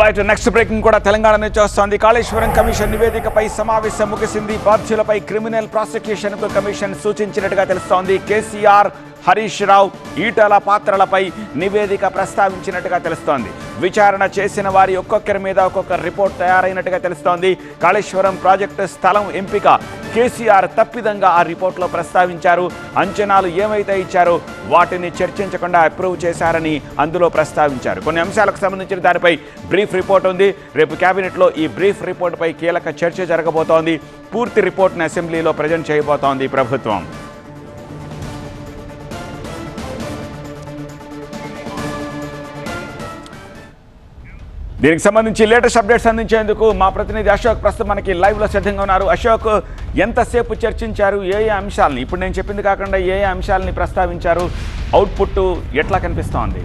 Right next breaking కూడా తెలంగాణ నుంచి వస్తోంది కాళేశ్వరం కమిషన్ నివేదికపై సమావేశం ముగిసింది. బాధ్యులపై క్రిమినల్ ప్రాసిక్యూషన్కు కమిషన్ సూచించినట్టుగా తెలుస్తోంది. కేసీఆర్ హరీష్ రావు ఈటల పాత్రలపై నివేదిక ప్రస్తావించినట్టుగా తెలుస్తోంది. విచారణ చేసిన వారి ఒక్కొక్కరి మీద ఒక్కొక్క రిపోర్ట్ తయారైనట్టుగా తెలుస్తోంది. కాళేశ్వరం ప్రాజెక్టు స్థలం ఎంపిక కేసీఆర్ తప్పిదంగా ఆ రిపోర్ట్లో ప్రస్తావించారు. అంచనాలు ఏమైతే ఇచ్చారో వాటిని చర్చించకుండా అప్రూవ్ చేశారని అందులో ప్రస్తావించారు. కొన్ని అంశాలకు సంబంధించిన దానిపై బ్రీఫ్ రిపోర్ట్ ఉంది. రేపు కేబినెట్లో ఈ బ్రీఫ్ రిపోర్ట్పై కీలక చర్చ జరగబోతోంది. పూర్తి రిపోర్ట్ను అసెంబ్లీలో ప్రజెంట్ చేయబోతోంది ప్రభుత్వం. దీనికి సంబంధించి లేటెస్ట్ అప్డేట్స్ అందించేందుకు మా ప్రతినిధి అశోక్ ప్రస్తుతం మనకి లైవ్లో సిద్ధంగా ఉన్నారు. అశోక్ ఎంతసేపు చర్చించారు? ఏ ఏ అంశాలని? ఇప్పుడు నేను చెప్పింది కాకుండా ఏ ఏ అంశాలని ప్రస్తావించారు? అవుట్పుట్ ఎట్లా కనిపిస్తోంది?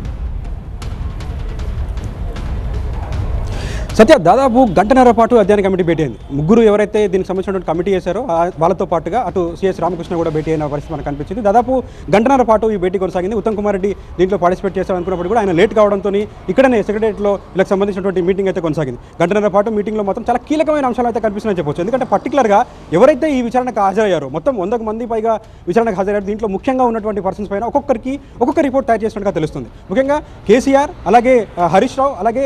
సత్య దాదాపు గంటన్నర పాటు అధ్యయన కమిటీ భేటీ అయింది. ముగ్గురు ఎవరైతే దీనికి సంబంధించినటువంటి కమిటీ చేశారో వాళ్ళతో పాటుగా అటు సిఎస్ రామకృష్ణ కూడా భేటీ అయిన పరిస్థితి మనకు కనిపించింది. దాదాపు గంటన్నర పాటు ఈ భేటీ కొనసాగింది. ఉత్తమ్ కుమార్ రెడ్డి దీంట్లో పార్టిసిపేట్ చేస్తారనుకున్నప్పుడు కూడా ఆయన లేట్ కావడంతో ఇక్కడనే సెక్రటరియట్లో వీళ్ళకి సంబంధించినటువంటి మీటింగ్ అయితే కొనసాగింది. గంటన్నర పాటు మీటింగ్లో మొత్తం చాలా కీలకమైన అంశాలు అయితే కనిపిస్తున్నాయని చెప్పొచ్చు. ఎందుకంటే పర్టికులర్గా ఎవరైతే ఈ విచారణకు హాజరయ్యారో మొత్తం వందకు మంది పైగా విచారణకు హాజరయ్యారు. దీంట్లో ముఖ్యంగా ఉన్నటువంటి పర్సన్స్ పైన ఒక్కొక్కరికి ఒక్కొక్క రిపోర్ట్ తయారు చేసినట్టుగా తెలుస్తుంది. ముఖ్యంగా కేసీఆర్ అలాగే హరీష్ రావు అలాగే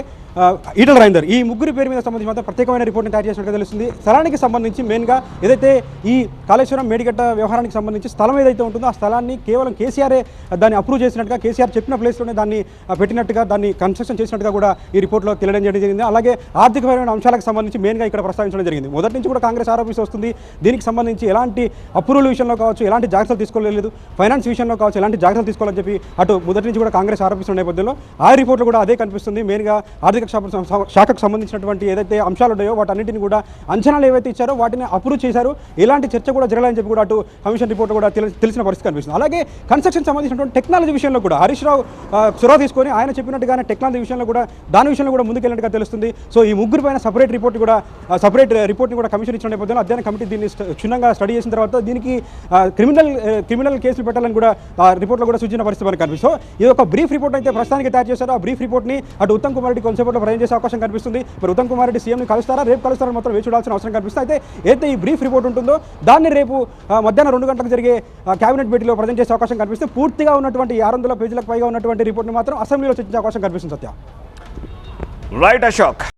ఈటల రాజేందర్ ఈ ముగ్గురు పేరు మీద సంబంధించి మాత్రం ప్రత్యేకమైన రిపోర్ట్ని తయారు చేసినట్టుగా తెలుస్తుంది. స్థలానికి సంబంధించి మెయిన్గా ఏదైతే ఈ కాళేశ్వరం మేడిగట్ట వ్యవహారానికి సంబంధించి స్థలం ఏదైతే ఉంటుందో ఆ స్థలాన్ని కేవలం కేసీఆరే దాన్ని అప్రూవ్ చేసినట్టుగా కేసీఆర్ చెప్పిన ప్లేస్లోనే దాన్ని పెట్టినట్టుగా దాన్ని కన్స్ట్రక్షన్ చేసినట్టుగా కూడా ఈ రిపోర్ట్లో తెలియడం జరిగింది. అలాగే ఆర్థికపరమైన అంశాలకు సంబంధించి మెయిన్గా ఇక్కడ ప్రస్తావించడం జరిగింది. మొదటి నుంచి కూడా కాంగ్రెస్ ఆరోపిస్తూ వస్తుంది. దీనికి సంబంధించి ఎలాంటి అప్రూవల్ విషయంలో కావచ్చు ఎలాంటి జాగ్రత్తలు తీసుకోలేదు ఫైనాన్స్ విషయంలో కావచ్చు ఎలాంటి జాగ్రత్తలు తీసుకోవాలని చెప్పి అటు మొదటి నుంచి కూడా కాంగ్రెస్ ఆరోపిస్తున్న నేపథ్యంలో ఆ రిపోర్ట్లో కూడా అదే కనిపిస్తుంది. మెయిన్గా ఆర్థిక ఆర్థిక శాఖకు సంబంధించినటువంటి ఏదైతే అంశాలు ఉన్నాయో వాటన్నిటిని కూడా అంచనాలు ఏవైతే ఇచ్చారో వాటిని అప్రూవ్ చేశారు. ఎలాంటి చర్చ కూడా జరగాలని చెప్పి కూడా అటు కమిషన్ రిపోర్ట్ కూడా తెలిసిన పరిస్థితి కనిపిస్తుంది. అలాగే కన్స్ట్రక్షన్ సంబంధించినటువంటి టెక్నాలజీ విషయంలో కూడా హరీష్ రావు చొరవ తీసుకొని ఆయన చెప్పినట్టుగానే టెక్నాలజీ విషయంలో కూడా దాని విషయంలో కూడా ముందుకెళ్ళినట్టుగా తెలుస్తుంది. సో ఈ ముగ్గురు పైన సపరేట్ రిపోర్ట్ కూడా సపరేట్ రిపోర్ట్ని కూడా కమిషన్ ఇచ్చిన నేపథ్యంలో అధ్యయన కమిటీ దీన్ని క్షుణ్ణంగా స్టడీ చేసిన తర్వాత దీనికి క్రిమినల్ క్రిమినల్ కేసులు పెట్టాలని కూడా రిపోర్ట్లో కూడా సూచించిన పరిస్థితి మనకు కనిపిస్తుంది. సో ఇది ఒక బ్రీఫ్ రిపోర్ట్ అయితే ప్రస్తుతానికి తయారు చేశారు. ఆ బ్రీఫ్ రిపోర్ట్ని అటు ఉత్తమ్ కుమార్ రెడ్డి కొంచెంసేపట్లో ప్రయాణం చేసే అవకాశం కనిపిస్తుంది. మరి ఉత్తమ్ కుమార్ రెడ్డి సీఎంని కలుస్తారా? రేపు కలుస్తారని మాత్రం వేచి చూడాల్సిన అవసరం కనిపిస్తుంది. అయితే ఏదైతే ఈ బ్రీఫ్ రిపోర్ట్ ఉంటుందో దాన్ని రేపు మధ్యాహ్నం రెండు గంటలకు జరిగే కేబినెట్ భేటీలో ప్రజెంట్ చేసే అవకాశం కనిపిస్తుంది. పూర్తిగా ఉన్నటువంటి ఆరు వందల పేజీలకు పైగా ఉన్నటువంటి రిపోర్ట్ని మాత్రం అసెంబ్లీలో చర్చించే అవకాశం కనిపిస్తుంది సత్య. రైట్ అశోక్.